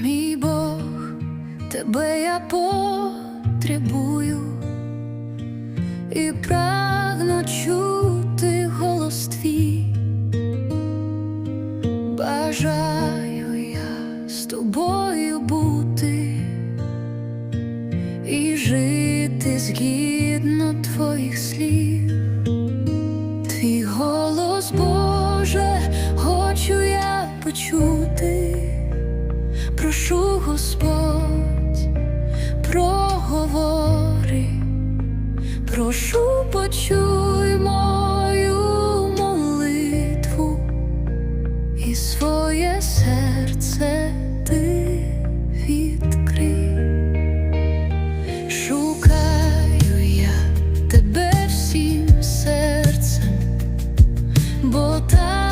Мій Бог, тебе я потребую і прагну чути голос твій. Бажаю я з тобою бути і жити згідно твоїх слів. Твій голос, Боже, хочу я почути прошу, Господь, проговори, прошу, почуй мою молитву і своє серце ти відкрий. Шукаю я тебе всім серцем, бо так.